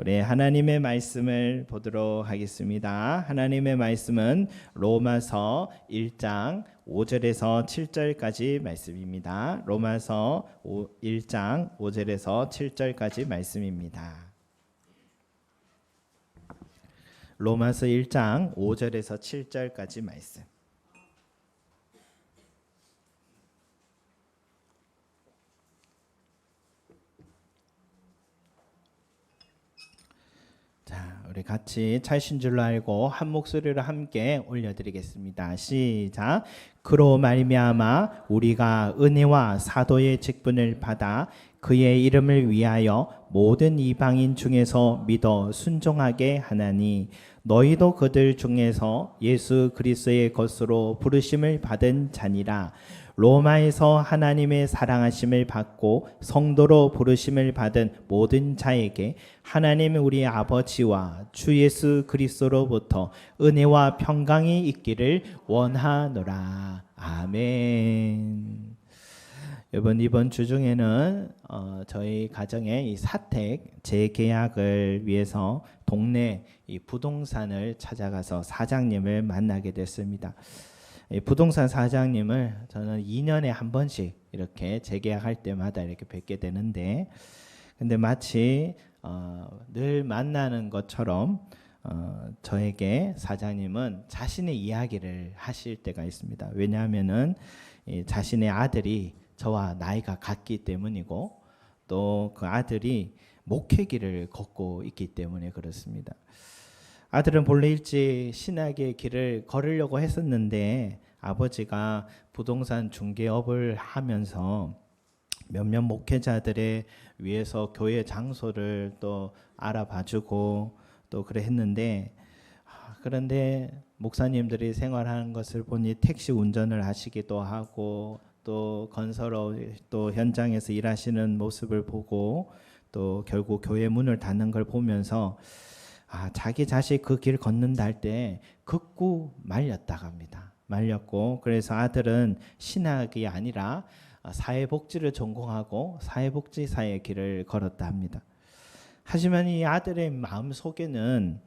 우리 하나님의 말씀을 보도록 하겠습니다. 하나님의 말씀은 로마서 1장 5절에서 7절까지 말씀입니다. 로마서 1장 5절에서 7절까지 말씀입니다. 로마서 1장 5절에서 7절까지 말씀. 자, 우리 같이 차신 줄로 알고 한 목소리로 함께 올려드리겠습니다. 시작. 그로 말미암아 우리가 은혜와 사도의 직분을 받아 그의 이름을 위하여 모든 이방인 중에서 믿어 순종하게 하나니 너희도 그들 중에서 예수 그리스도의 것으로 부르심을 받은 자니라. 로마에서 하나님의 사랑하심을 받고 성도로 부르심을 받은 모든 자에게 하나님 우리 아버지와 주 예수 그리스도로부터 은혜와 평강이 있기를 원하노라. 아멘. 이번 이번 주 중에는 어, 저희 가정의 이 사택 재계약을 위해서 동네 이 부동산을 찾아가서 사장님을 만나게 됐습니다. 부동산 사장님을 저는 2년에 한 번씩 이렇게 재계약할 때마다 이렇게 뵙게 되는데 근데 마치 어, 늘 만나는 것처럼 어, 저에게 사장님은 자신의 이야기를 하실 때가 있습니다. 왜냐하면은 자신의 아들이 저와 나이가 같기 때문이고 또 그 아들이 목회길을 걷고 있기 때문에 그렇습니다. 아들은 본래 일찍 신학의 길을 걸으려고 했었는데 아버지가 부동산 중개업을 하면서 몇몇 목회자들의 위해서 교회 장소를 또 알아봐주고 또 그래 했는데 아, 그런데 목사님들이 생활하는 것을 보니 택시 운전을 하시기도 하고 또 건설업 또 현장에서 일하시는 모습을 보고 또 결국 교회 문을 닫는 걸 보면서 아, 자기 자식 그 길 걷는다 할 때 극구 말렸다고 합니다. 말렸고 그래서 아들은 신학이 아니라 사회복지를 전공하고 사회복지사의 길을 걸었다 합니다. 하지만 이 아들의 마음 속에는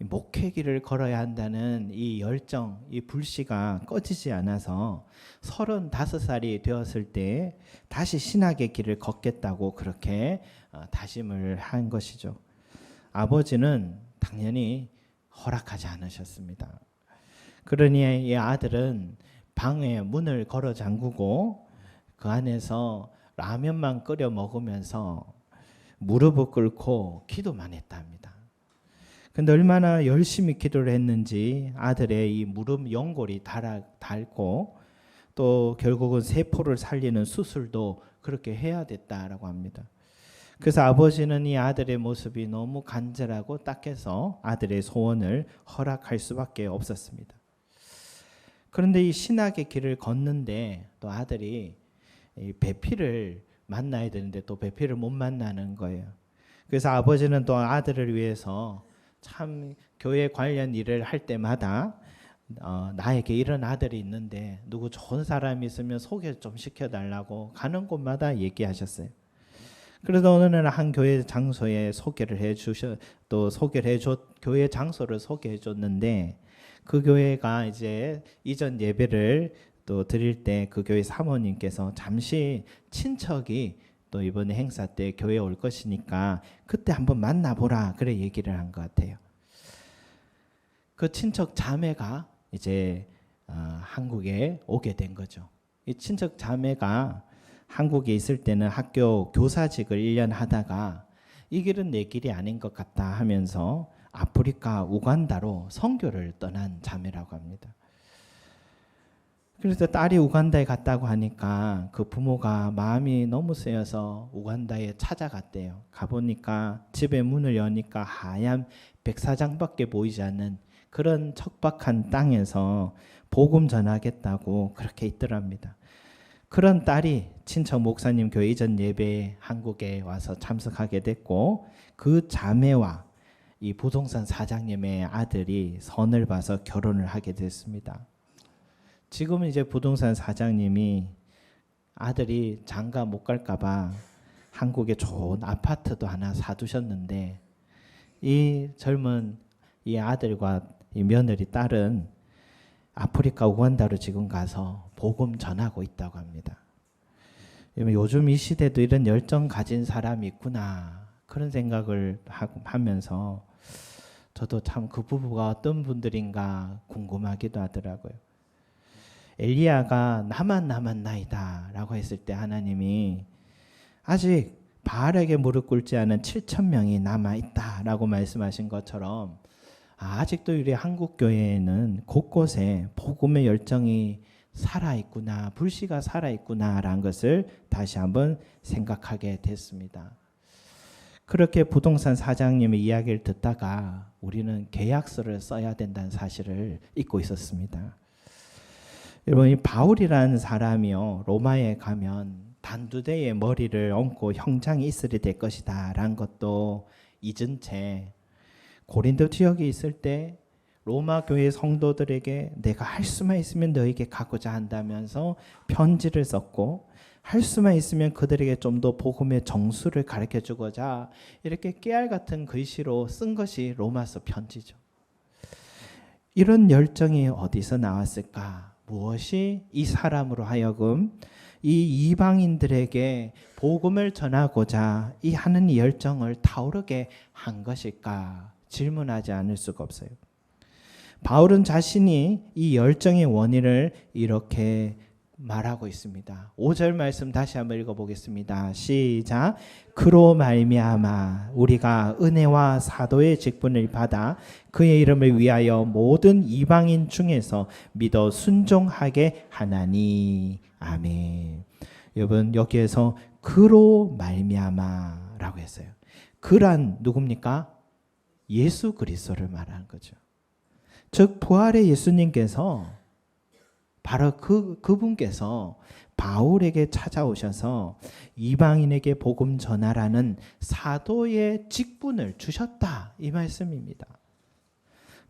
목회길을 걸어야 한다는 이 열정, 이 불씨가 꺼지지 않아서 35살이 되었을 때 다시 신학의 길을 걷겠다고 그렇게 어, 다짐을 한 것이죠. 아버지는 당연히 허락하지 않으셨습니다. 그러니 이 아들은 방에 문을 걸어 잠그고 그 안에서 라면만 끓여 먹으면서 무릎을 꿇고 기도만 했답니다. 근데 얼마나 열심히 기도를 했는지 아들의 이 무릎 연골이 닳고 또 결국은 세포를 살리는 수술도 그렇게 해야 됐다라고 합니다. 그래서 아버지는 이 아들의 모습이 너무 간절하고 딱해서 아들의 소원을 허락할 수밖에 없었습니다. 그런데 이 신학의 길을 걷는데 또 아들이 배필을 만나야 되는데 또 배필을 못 만나는 거예요. 그래서 아버지는 또 아들을 위해서 참 교회 관련 일을 할 때마다 어, 나에게 이런 아들이 있는데 누구 좋은 사람이 있으면 소개 좀 시켜달라고 가는 곳마다 얘기하셨어요. 그래서 날한 교회 장소에 소개를 해 주셔 또 소개를 해줬 교회 장소를 소개해 줬는데 그 교회가 이제 이전 예배를 또 드릴 때 그 교회 사모님께서 잠시 친척이 또 이번에 행사 때 교회 올 것이니까 그때 한번 만나보라 그래 얘기를 한 것 같아요. 그 친척 자매가 이제 어, 한국에 오게 된 거죠. 이 친척 자매가 한국에 있을 때는 학교 교사직을 1년 하다가 이 길은 내 길이 아닌 것 같다 하면서 아프리카 우간다로 선교를 떠난 자매라고 합니다. 그래서 딸이 우간다에 갔다고 하니까 그 부모가 마음이 너무 쓰여서 우간다에 찾아갔대요. 가보니까 집에 문을 여니까 하얀 백사장밖에 보이지 않는 그런 척박한 땅에서 복음 전하겠다고 그렇게 있더랍니다. 그런 딸이 친척 목사님 교회 이전 예배에 한국에 와서 참석하게 됐고 그 자매와 이 부동산 사장님의 아들이 선을 봐서 결혼을 하게 됐습니다. 지금은 이제 부동산 사장님이 아들이 장가 못 갈까봐 한국에 좋은 아파트도 하나 사두셨는데 이 젊은 이 아들과 이 며느리 딸은 아프리카 우간다로 지금 가서 복음 전하고 있다고 합니다. 요즘 이 시대도 이런 열정 가진 사람이 있구나 그런 생각을 하면서 저도 참 그 부부가 어떤 분들인가 궁금하기도 하더라고요. 엘리야가 나만 나만 나이다라고 했을 때 하나님이 아직 바알에게 무릎 꿇지 않은 7천 명이 남아 있다라고 말씀하신 것처럼 아, 아직도 우리 한국 교회에는 곳곳에 복음의 열정이 살아 있구나, 불씨가 살아 있구나라는 것을 다시 한번 생각하게 됐습니다. 그렇게 부동산 사장님의 이야기를 듣다가 우리는 계약서를 써야 된다는 사실을 잊고 있었습니다. 여러분 이 바울이라는 사람이요 로마에 가면 단두대에 머리를 얹고 형장이 있으리 될 것이다라는 것도 잊은 채 고린도 지역에 있을 때 로마 교회 성도들에게 내가 할 수만 있으면 너에게 가고자 한다면서 편지를 썼고 할 수만 있으면 그들에게 좀 더 복음의 정수를 가르쳐 주고자 이렇게 깨알 같은 글씨로 쓴 것이 로마서 편지죠. 이런 열정이 어디서 나왔을까? 무엇이 이 사람으로 하여금 이 이방인들에게 복음을 전하고자 이 하는 이 열정을 타오르게 한 것일까? 질문하지 않을 수가 없어요. 바울은 자신이 이 열정의 원인을 이렇게 말하고 있습니다. 5절 말씀 다시 한번 읽어 보겠습니다. 시작. 그로 말미암아 우리가 은혜와 사도의 직분을 받아 그의 이름을 위하여 모든 이방인 중에서 믿어 순종하게 하나니. 아멘. 여러분 여기에서 그로 말미암아라고 했어요. 그란 누굽니까? 예수 그리스도를 말하는 거죠. 즉 부활의 예수님께서 바로 그 그분께서 바울에게 찾아오셔서 이방인에게 복음 전하라는 사도의 직분을 주셨다 이 말씀입니다.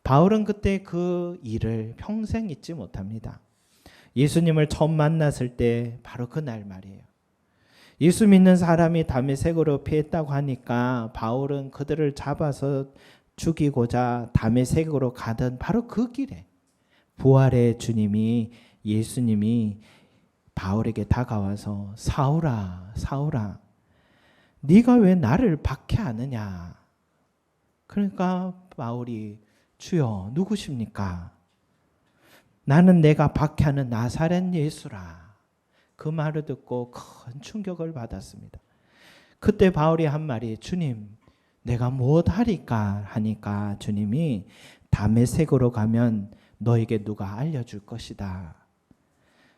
바울은 그때 그 일을 평생 잊지 못합니다. 예수님을 처음 만났을 때 바로 그날 말이에요. 예수 믿는 사람이 담에색으로 피했다고 하니까 바울은 그들을 잡아서 죽이고자 담에색으로 가던 바로 그 길에 부활의 주님이 예수님이 바울에게 다가와서 사울아 사울아 네가 왜 나를 박해하느냐? 그러니까 바울이 주여 누구십니까? 나는 내가 박해하는 나사렛 예수라. 그 말을 듣고 큰 충격을 받았습니다. 그때 바울이 한 말이 주님 내가 무엇 하리까? 하니까 주님이 담에색으로 가면 너에게 누가 알려줄 것이다.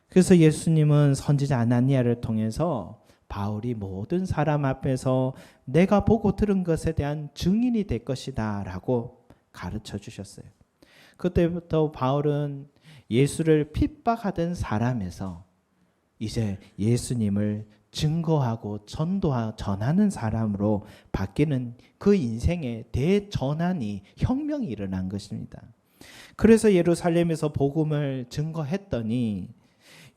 그래서 예수님은 선지자 아나니아를 통해서 바울이 모든 사람 앞에서 내가 보고 들은 것에 대한 증인이 될 것이다 라고 가르쳐 주셨어요. 그때부터 바울은 예수를 핍박하던 사람에서 이제 예수님을 증거하고 전도하 전하는 사람으로 바뀌는 그 인생의 대전환이 혁명이 일어난 것입니다. 그래서 예루살렘에서 복음을 증거했더니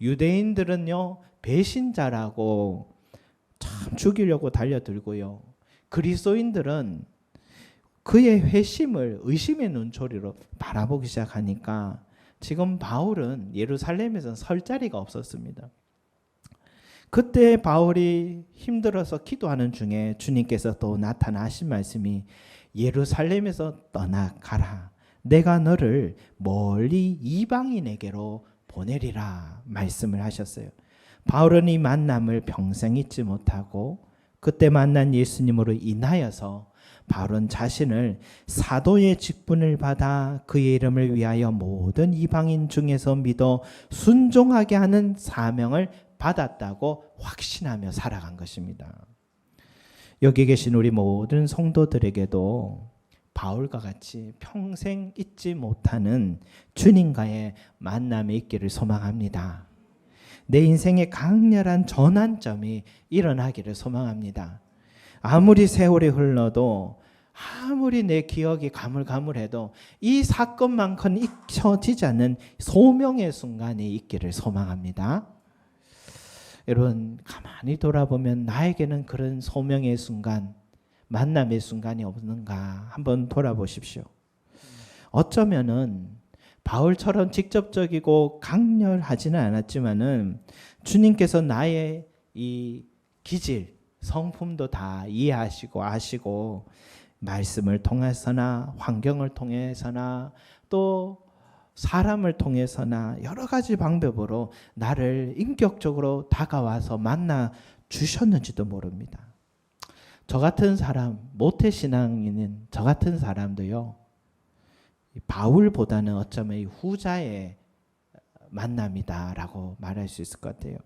유대인들은요 배신자라고 참 죽이려고 달려들고요. 그리스도인들은 그의 회심을 의심의 눈초리로 바라보기 시작하니까 지금 바울은 예루살렘에서 설 자리가 없었습니다. 그때 바울이 힘들어서 기도하는 중에 주님께서 또 나타나신 말씀이 예루살렘에서 떠나가라. 내가 너를 멀리 이방인에게로 보내리라 말씀을 하셨어요. 바울은 이 만남을 평생 잊지 못하고 그때 만난 예수님으로 인하여서 바울은 자신을 사도의 직분을 받아 그의 이름을 위하여 모든 이방인 중에서 믿어 순종하게 하는 사명을 받았다고 확신하며 살아간 것입니다. 여기 계신 우리 모든 성도들에게도 바울과 같이 평생 잊지 못하는 주님과의 만남이 있기를 소망합니다. 내 인생의 강렬한 전환점이 일어나기를 소망합니다. 아무리 세월이 흘러도 아무리 내 기억이 가물가물해도 이 사건만큼 잊혀지지 않는 소명의 순간이 있기를 소망합니다. 여러분 가만히 돌아보면 나에게는 그런 소명의 순간 만남의 순간이 없는가 한번 돌아보십시오. 어쩌면은 바울처럼 직접적이고 강렬하지는 않았지만은 주님께서 나의 이 기질, 성품도 다 이해하시고 아시고 말씀을 통해서나 환경을 통해서나 또 사람을 통해서나 여러 가지 방법으로 나를 인격적으로 다가와서 만나 주셨는지도 모릅니다. 저 같은 사람, 모태 신앙인은 저 같은 사람도요. 바울보다는 어쩌면 이 후자의 만남이다라고 말할 수 있을 것 같아요.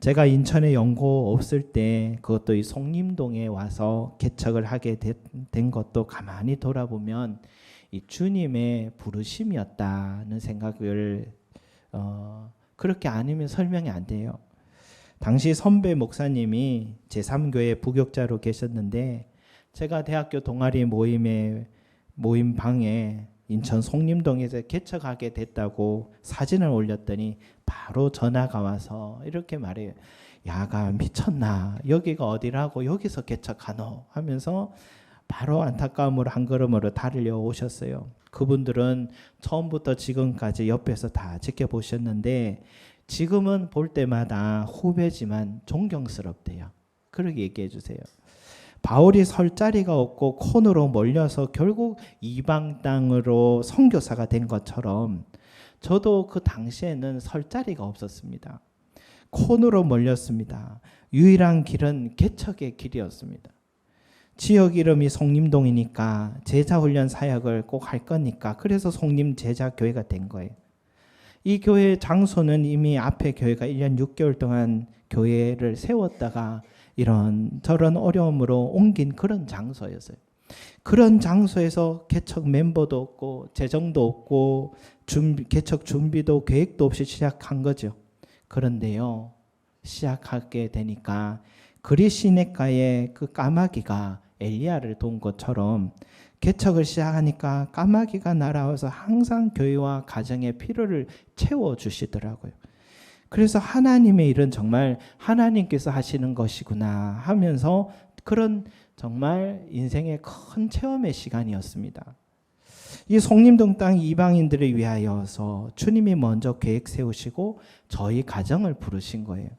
제가 인천에 연고 없을 때 그것도 이 송림동에 와서 개척을 하게 된 것도 가만히 돌아보면 이 주님의 부르심이었다는 생각을 어, 그렇게 아니면 설명이 안 돼요. 당시 선배 목사님이 제3교회 부격자로 계셨는데 제가 대학교 동아리 모임에 모임 방에 인천 송림동에서 개척하게 됐다고 사진을 올렸더니 바로 전화가 와서 이렇게 말해요. 야가 미쳤나? 여기가 어디라고 여기서 개척하노? 하면서 바로 안타까움으로 한 걸음으로 달려 오셨어요. 그분들은 처음부터 지금까지 옆에서 다 지켜보셨는데 지금은 볼 때마다 후배지만 존경스럽대요. 그렇게 얘기해 주세요. 바울이 설 자리가 없고 콘으로 몰려서 결국 이방 땅으로 선교사가 된 것처럼 저도 그 당시에는 설 자리가 없었습니다. 콘으로 몰렸습니다. 유일한 길은 개척의 길이었습니다. 지역 이름이 송림동이니까 제자 훈련 사역을 꼭 할 거니까 그래서 송림 제자 교회가 된 거예요. 이 교회 장소는 이미 앞에 교회가 1년 6개월 동안 교회를 세웠다가 이런 저런 어려움으로 옮긴 그런 장소였어요. 그런 장소에서 개척 멤버도 없고 재정도 없고 준비, 개척 준비도 계획도 없이 시작한 거죠. 그런데요, 시작하게 되니까 그리시네가의 그 까마귀가 엘리야를 돈 것처럼 개척을 시작하니까 까마귀가 날아와서 항상 교회와 가정의 필요를 채워 주시더라고요. 그래서 하나님의 일은 정말 하나님께서 하시는 것이구나 하면서 그런 정말 인생의 큰 체험의 시간이었습니다. 이 송림동 땅 이방인들을 위하여서 주님이 먼저 계획 세우시고 저희 가정을 부르신 거예요.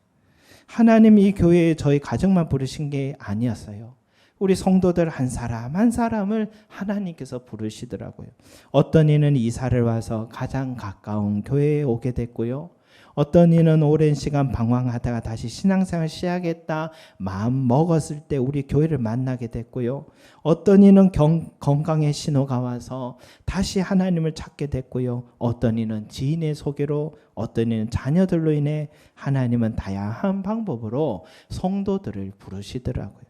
하나님이 이 교회에 저희 가정만 부르신 게 아니었어요. 우리 성도들 한 사람 한 사람을 하나님께서 부르시더라고요. 어떤 이는 이사를 와서 가장 가까운 교회에 오게 됐고요. 어떤 이는 오랜 시간 방황하다가 다시 신앙생활 시작했다 마음 먹었을 때 우리 교회를 만나게 됐고요. 어떤 이는 경, 건강의 신호가 와서 다시 하나님을 찾게 됐고요. 어떤 이는 지인의 소개로 어떤 이는 자녀들로 인해 하나님은 다양한 방법으로 성도들을 부르시더라고요.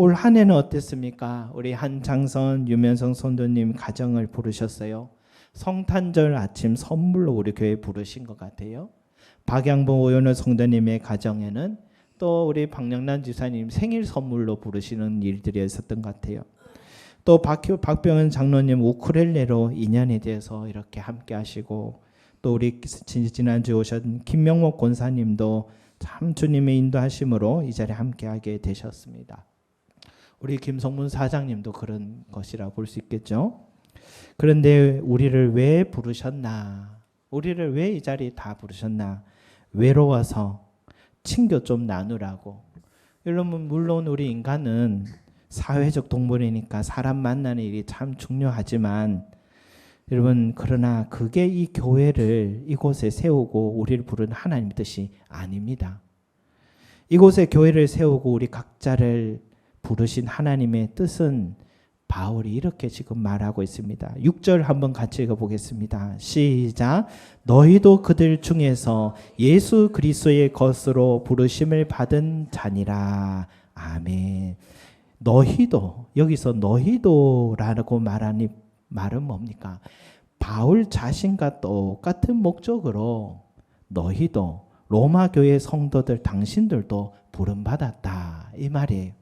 올 한 해는 어땠습니까? 우리 한창선, 유면성 선도님 가정을 부르셨어요. 성탄절 아침 선물로 우리 교회 부르신 것 같아요. 박양봉 오연호 성도님의 가정에는 또 우리 박영란 지사님 생일 선물로 부르시는 일들이 있었던 것 같아요. 또 박, 박병은 장로님 우크렐레로 인연에 대해서 이렇게 함께 하시고 또 우리 지난주 오신 김명목 권사님도 참 주님의 인도하심으로 이 자리에 함께하게 되셨습니다. 우리 김성문 사장님도 그런 것이라 볼 수 있겠죠. 그런데 우리를 왜 부르셨나? 우리를 왜 이 자리에 다 부르셨나? 외로워서 친교 좀 나누라고. 여러분 물론 우리 인간은 사회적 동물이니까 사람 만나는 일이 참 중요하지만 여러분 그러나 그게 이 교회를 이곳에 세우고 우리를 부른 하나님 뜻이 아닙니다. 이곳에 교회를 세우고 우리 각자를 부르신 하나님의 뜻은 바울이 이렇게 지금 말하고 있습니다. 6절 한번 같이 읽어 보겠습니다. 시작. 너희도 그들 중에서 예수 그리스도의 것으로 부르심을 받은 자니라. 아멘. 너희도 여기서 너희도라고 말하니 말은 뭡니까? 바울 자신과 똑같은 목적으로 너희도 로마 교회 성도들 당신들도 부름 받았다 이 말이에요.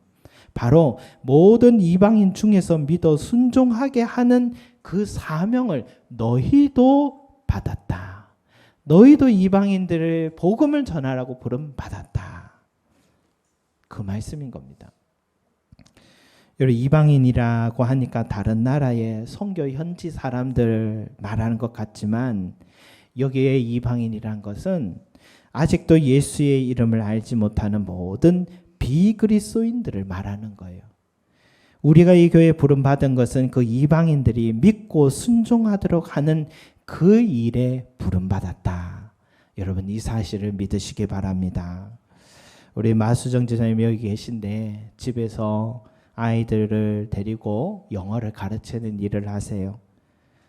바로 모든 이방인 중에서 믿어 순종하게 하는 그 사명을 너희도 받았다. 너희도 이방인들을 복음을 전하라고 부름 받았다. 그 말씀인 겁니다. 여러분 이방인이라고 하니까 다른 나라의 선교 현지 사람들 말하는 것 같지만 여기에 이방인이란 것은 아직도 예수의 이름을 알지 못하는 모든 비그리스도인들을 말하는 거예요. 우리가 이 교회에 부름 받은 것은 그 이방인들이 믿고 순종하도록 하는 그 일에 부름 받았다. 여러분 이 사실을 믿으시기 바랍니다. 우리 마수정 지사님 여기 계신데 집에서 아이들을 데리고 영어를 가르치는 일을 하세요.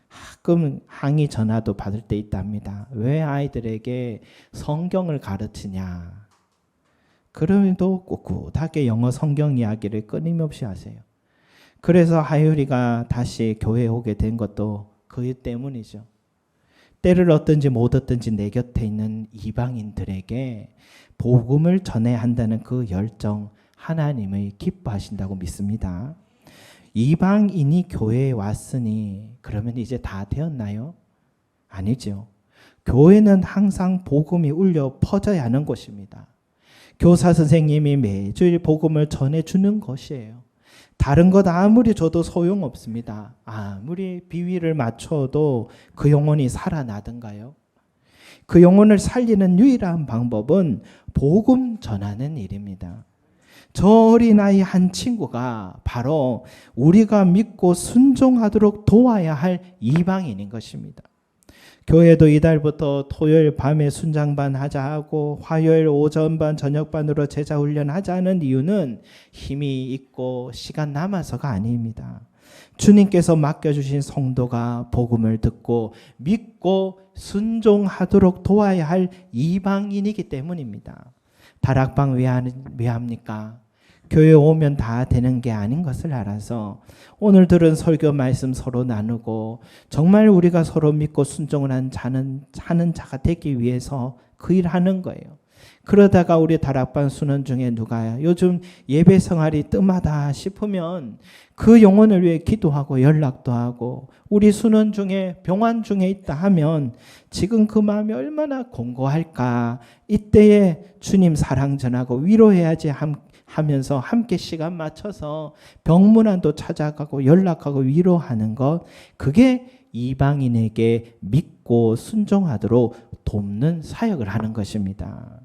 가끔 항의 전화도 받을 때 있답니다. 왜 아이들에게 성경을 가르치냐? 그럼에도 꿋꿋하게 영어 성경 이야기를 끊임없이 하세요. 그래서 하율이가 다시 교회에 오게 된 것도 그 때문이죠. 때를 얻든지 못 얻든지 내 곁에 있는 이방인들에게 복음을 전해야 한다는 그 열정 하나님의 기뻐하신다고 믿습니다. 이방인이 교회에 왔으니 그러면 이제 다 되었나요? 아니죠. 교회는 항상 복음이 울려 퍼져야 하는 곳입니다. 교사 선생님이 매주일 복음을 전해주는 것이에요. 다른 것 아무리 줘도 소용없습니다. 아무리 비위를 맞춰도 그 영혼이 살아나던가요? 그 영혼을 살리는 유일한 방법은 복음 전하는 일입니다. 저 어린아이 한 친구가 바로 우리가 믿고 순종하도록 도와야 할 이방인인 것입니다. 교회도 이달부터 토요일 밤에 순장반 하자 하고 화요일 오전반 저녁반으로 제자 훈련하자는 이유는 힘이 있고 시간 남아서가 아닙니다. 주님께서 맡겨주신 성도가 복음을 듣고 믿고 순종하도록 도와야 할 이방인이기 때문입니다. 다락방 왜, 하는, 왜 합니까? 교회 오면 다 되는 게 아닌 것을 알아서 오늘 들은 설교 말씀 서로 나누고 정말 우리가 서로 믿고 순종을 한 자는 하는 자가 되기 위해서 그 일 하는 거예요. 그러다가 우리 다락방 수는 중에 누가 요즘 예배 생활이 뜸하다 싶으면 그 영혼을 위해 기도하고 연락도 하고 우리 수는 중에 병환 중에 있다 하면 지금 그 마음이 얼마나 공고할까 이때에 주님 사랑 전하고 위로해야지 함, 하면서 함께 시간 맞춰서 병문안도 찾아가고 연락하고 위로하는 것 그게 이방인에게 믿고 순종하도록 돕는 사역을 하는 것입니다.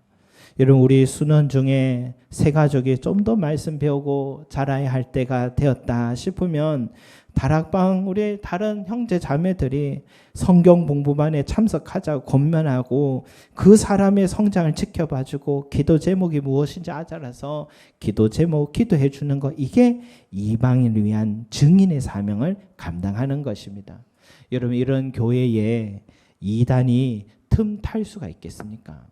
여러분 우리 수능 중에 세 가족이 좀 더 말씀 배우고 자라야 할 때가 되었다 싶으면 다락방 우리 다른 형제 자매들이 성경 공부반에 참석하자고 권면하고 그 사람의 성장을 지켜봐주고 기도 제목이 무엇인지 알아서 기도 제목 기도해 주는 것 이게 이방인을 위한 증인의 사명을 감당하는 것입니다. 여러분 이런 교회에 이단이 틈 탈 수가 있겠습니까?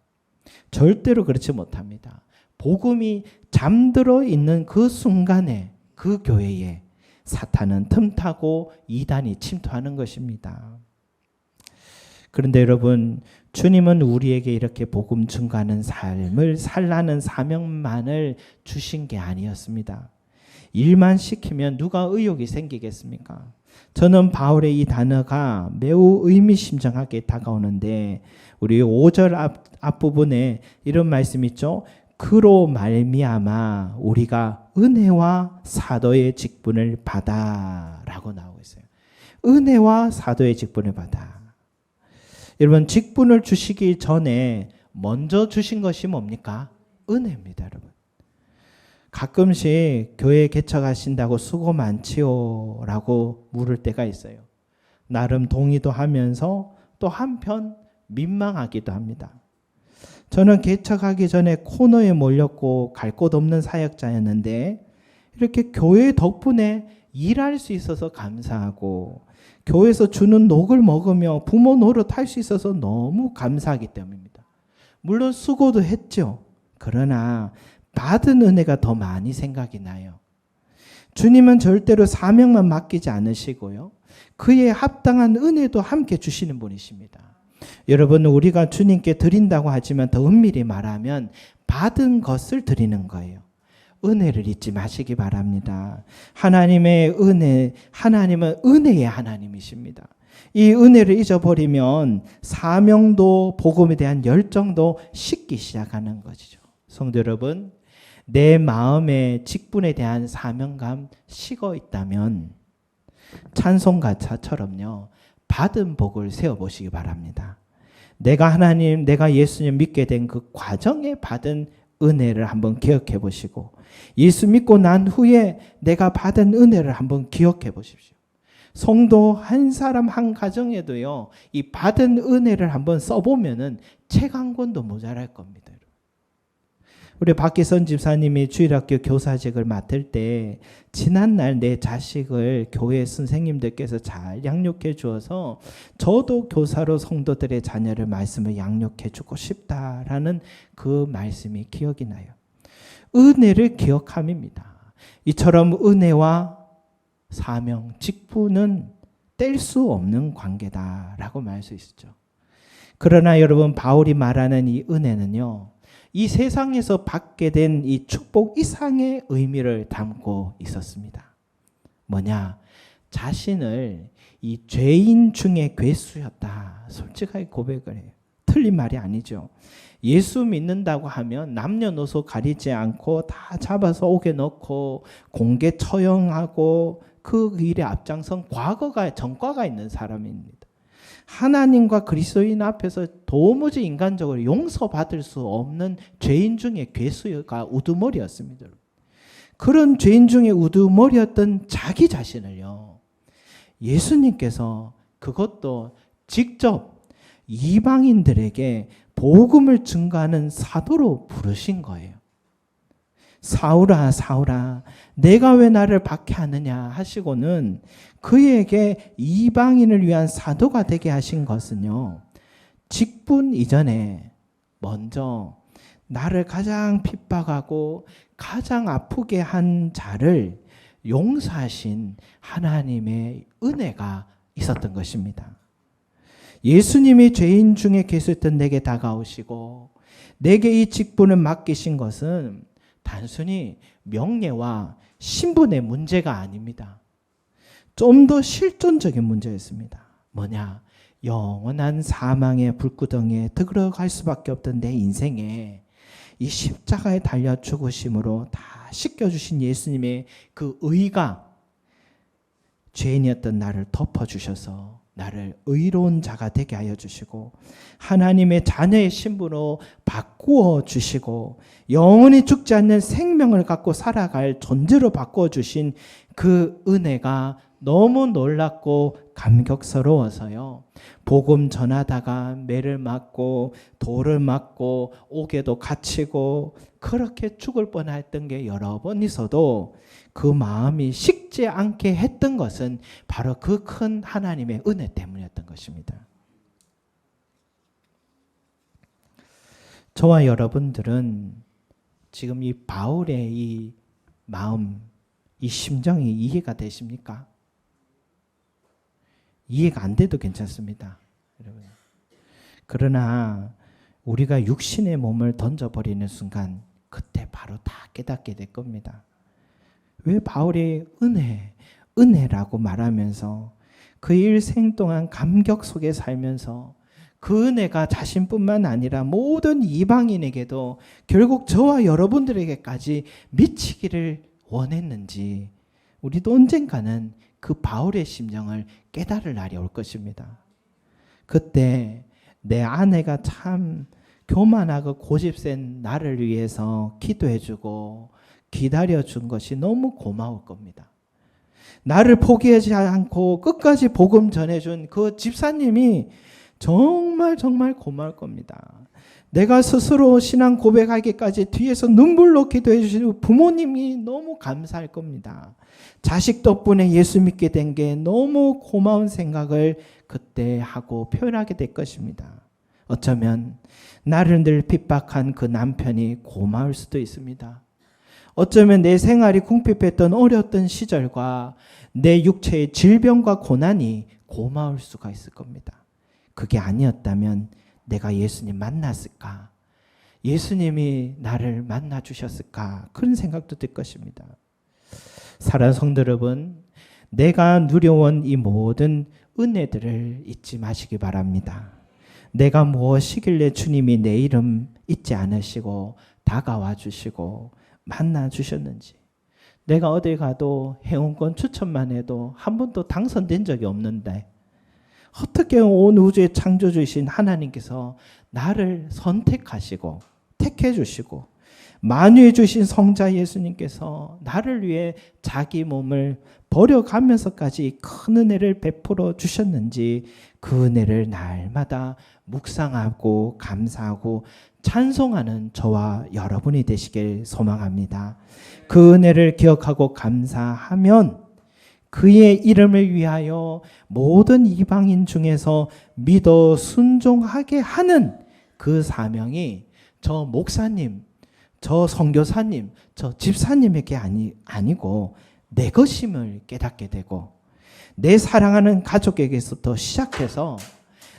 절대로 그렇지 못합니다. 복음이 잠들어 있는 그 순간에 그 교회에 사탄은 틈타고 이단이 침투하는 것입니다. 그런데 여러분, 주님은 우리에게 이렇게 복음 증가하는 삶을 살라는 사명만을 주신 게 아니었습니다. 일만 시키면 누가 의욕이 생기겠습니까? 저는 바울의 이 단어가 매우 의미심장하게 다가오는데 우리 5절 앞, 앞부분에 이런 말씀 있죠. 그로 말미암아 우리가 은혜와 사도의 직분을 받아라고 나오고 있어요. 은혜와 사도의 직분을 받아. 여러분 직분을 주시기 전에 먼저 주신 것이 뭡니까? 은혜입니다, 여러분. 가끔씩 교회 개척하신다고 수고 많지요라고 물을 때가 있어요. 나름 동의도 하면서 또 한편 민망하기도 합니다. 저는 개척하기 전에 코너에 몰렸고 갈 곳 없는 사역자였는데 이렇게 교회 덕분에 일할 수 있어서 감사하고 교회에서 주는 녹을 먹으며 부모 노릇 할 수 있어서 너무 감사하기 때문입니다. 물론 수고도 했죠. 그러나 받은 은혜가 더 많이 생각이 나요. 주님은 절대로 사명만 맡기지 않으시고요. 그에 합당한 은혜도 함께 주시는 분이십니다. 여러분, 우리가 주님께 드린다고 하지만 더 은밀히 말하면 받은 것을 드리는 거예요. 은혜를 잊지 마시기 바랍니다. 하나님의 은혜, 하나님은 은혜의 하나님이십니다. 이 은혜를 잊어버리면 사명도 복음에 대한 열정도 식기 시작하는 것이죠. 성도 여러분, 내 마음의 직분에 대한 사명감 식어 있다면 찬송가차처럼요. 받은 복을 세워 보시기 바랍니다. 내가 하나님, 내가 예수님 믿게 된 그 과정에 받은 은혜를 한번 기억해 보시고 예수 믿고 난 후에 내가 받은 은혜를 한번 기억해 보십시오. 성도 한 사람 한 가정에도요. 이 받은 은혜를 한번 써 보면은 책 한 권도 모자랄 겁니다. 우리 박기선 집사님이 주일학교 교사직을 맡을 때 지난날 내 자식을 교회 선생님들께서 잘 양육해 주어서 저도 교사로 성도들의 자녀를 말씀을 양육해 주고 싶다라는 그 말씀이 기억이 나요. 은혜를 기억함입니다. 이처럼 은혜와 사명, 직분은 뗄 수 없는 관계다라고 말할 수 있죠. 그러나 여러분 바울이 말하는 이 은혜는요. 이 세상에서 받게 된 이 축복 이상의 의미를 담고 있었습니다. 뭐냐? 자신을 이 죄인 중에 괴수였다. 솔직하게 고백을 해요. 틀린 말이 아니죠. 예수 믿는다고 하면 남녀노소 가리지 않고 다 잡아서 옥에 넣고 공개 처형하고 그 일에 앞장선 과거가 전과가 있는 사람입니다. 하나님과 그리스도인 앞에서 도무지 인간적으로 용서받을 수 없는 죄인 중에 괴수가 우두머리였습니다. 그런 죄인 중에 우두머리였던 자기 자신을요. 예수님께서 그것도 직접 이방인들에게 복음을 증가하는 사도로 부르신 거예요. 사울아, 사울아, 내가 왜 나를 박해하느냐 하시고는 그에게 이방인을 위한 사도가 되게 하신 것은요, 직분 이전에 먼저 나를 가장 핍박하고 가장 아프게 한 자를 용서하신 하나님의 은혜가 있었던 것입니다. 예수님이 죄인 중에 계셨던 내게 다가오시고 내게 이 직분을 맡기신 것은 단순히 명예와 신분의 문제가 아닙니다. 좀 더 실존적인 문제였습니다. 뭐냐? 영원한 사망의 불구덩이에 들어갈 수밖에 없던 내 인생에 이 십자가에 달려 죽으심으로 다 씻겨주신 예수님의 그 의가 죄인이었던 나를 덮어주셔서 나를 의로운 자가 되게 하여 주시고 하나님의 자녀의 신분으로 바꾸어 주시고 영원히 죽지 않는 생명을 갖고 살아갈 존재로 바꾸어 주신 그 은혜가 너무 놀랍고 감격스러워서요. 복음 전하다가 매를 맞고 돌을 맞고 옥에도 갇히고 그렇게 죽을 뻔했던 게 여러 번 있어도 그 마음이 식지 않게 했던 것은 바로 그 큰 하나님의 은혜 때문이었던 것입니다. 저와 여러분들은 지금 이 바울의 이 마음, 이 심정이 이해가 되십니까? 이해가 안 돼도 괜찮습니다. 여러분. 그러나 우리가 육신의 몸을 던져버리는 순간 그때 바로 다 깨닫게 될 겁니다. 왜 바울이 은혜, 은혜라고 말하면서 그 일생 동안 감격 속에 살면서 그 은혜가 자신뿐만 아니라 모든 이방인에게도 결국 저와 여러분들에게까지 미치기를 원했는지 우리도 언젠가는 그 바울의 심정을 깨달을 날이 올 것입니다. 그때 내 아내가 참 교만하고 고집센 나를 위해서 기도해주고 기다려준 것이 너무 고마울 겁니다. 나를 포기하지 않고 끝까지 복음 전해준 그 집사님이 정말 정말 고마울 겁니다. 내가 스스로 신앙 고백하기까지 뒤에서 눈물로 기도해 주시는 부모님이 너무 감사할 겁니다. 자식 덕분에 예수 믿게 된 게 너무 고마운 생각을 그때 하고 표현하게 될 것입니다. 어쩌면 나를 늘 핍박한 그 남편이 고마울 수도 있습니다. 어쩌면 내 생활이 궁핍했던 어려웠던 시절과 내 육체의 질병과 고난이 고마울 수가 있을 겁니다. 그게 아니었다면 내가 예수님 만났을까? 예수님이 나를 만나 주셨을까? 그런 생각도 들 것입니다. 사랑 성도 여러분, 내가 누려온 이 모든 은혜들을 잊지 마시기 바랍니다. 내가 무엇이길래 주님이 내 이름 잊지 않으시고 다가와 주시고 만나 주셨는지. 내가 어딜 가도 행운권 추천만 해도 한 번도 당선된 적이 없는데 어떻게 온 우주의 창조주이신 하나님께서 나를 선택하시고 택해 주시고 만유해 주신 성자 예수님께서 나를 위해 자기 몸을 버려가면서까지 큰 은혜를 베풀어 주셨는지 그 은혜를 날마다 묵상하고 감사하고 찬송하는 저와 여러분이 되시길 소망합니다. 그 은혜를 기억하고 감사하면 그의 이름을 위하여 모든 이방인 중에서 믿어 순종하게 하는 그 사명이 저 목사님, 저 선교사님, 저 집사님에게 아니, 아니고 내 것임을 깨닫게 되고 내 사랑하는 가족에게서부터 시작해서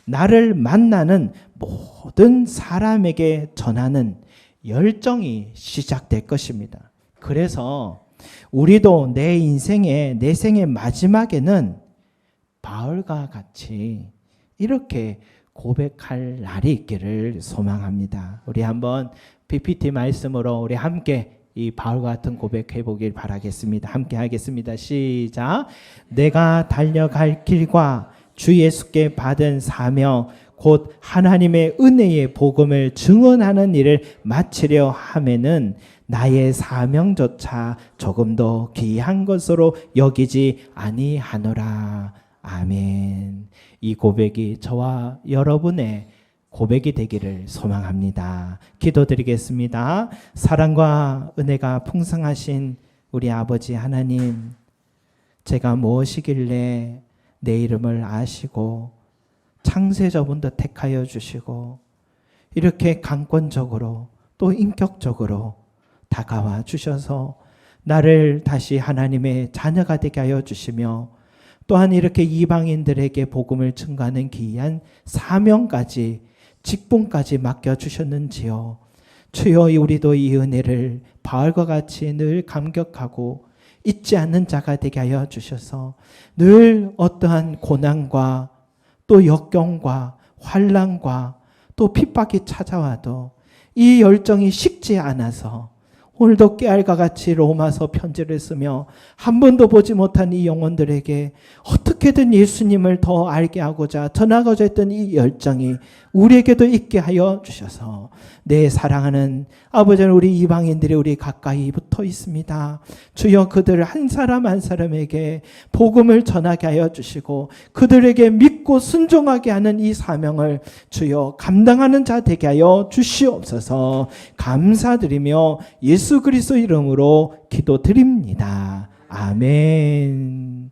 나를 만나는 모든 사람에게 전하는 열정이 시작될 것입니다. 그래서 우리도 내 인생의 내 생의 마지막에는 바울과 같이 이렇게 고백할 날이 있기를 소망합니다. 우리 한번 PPT 말씀으로 우리 함께 이 바울과 같은 고백해 보길 바라겠습니다. 함께 하겠습니다. 시작. 내가 달려갈 길과 주 예수께 받은 사명 곧 하나님의 은혜의 복음을 증언하는 일을 마치려 함에는 나의 사명조차 조금도 귀한 것으로 여기지 아니하노라. 아멘. 이 고백이 저와 여러분의 고백이 되기를 소망합니다. 기도드리겠습니다. 사랑과 은혜가 풍성하신 우리 아버지 하나님, 제가 무엇이길래 내 이름을 아시고 창세저분도 택하여 주시고 이렇게 강권적으로 또 인격적으로 다가와 주셔서 나를 다시 하나님의 자녀가 되게 하여 주시며 또한 이렇게 이방인들에게 복음을 증가하는 귀한 사명까지 직분까지 맡겨 주셨는지요. 주여 우리도 이 은혜를 바울과 같이 늘 감격하고 잊지 않는 자가 되게 하여 주셔서 늘 어떠한 고난과 또 역경과 환란과 또 핍박이 찾아와도 이 열정이 식지 않아서 오늘도 깨알과 같이 로마서 편지를 쓰며 한 번도 보지 못한 이 영혼들에게 어떻게든 예수님을 더 알게 하고자 전하고자 했던 이 열정이 우리에게도 있게 하여 주셔서 내 사랑하는 아버지는 우리 이방인들이 우리 가까이 붙어 있습니다. 주여 그들 한 사람 한 사람에게 복음을 전하게 하여 주시고 그들에게 믿고 순종하게 하는 이 사명을 주여 감당하는 자 되게 하여 주시옵소서 감사드리며 예수 그리스도 이름으로 기도드립니다. 아멘.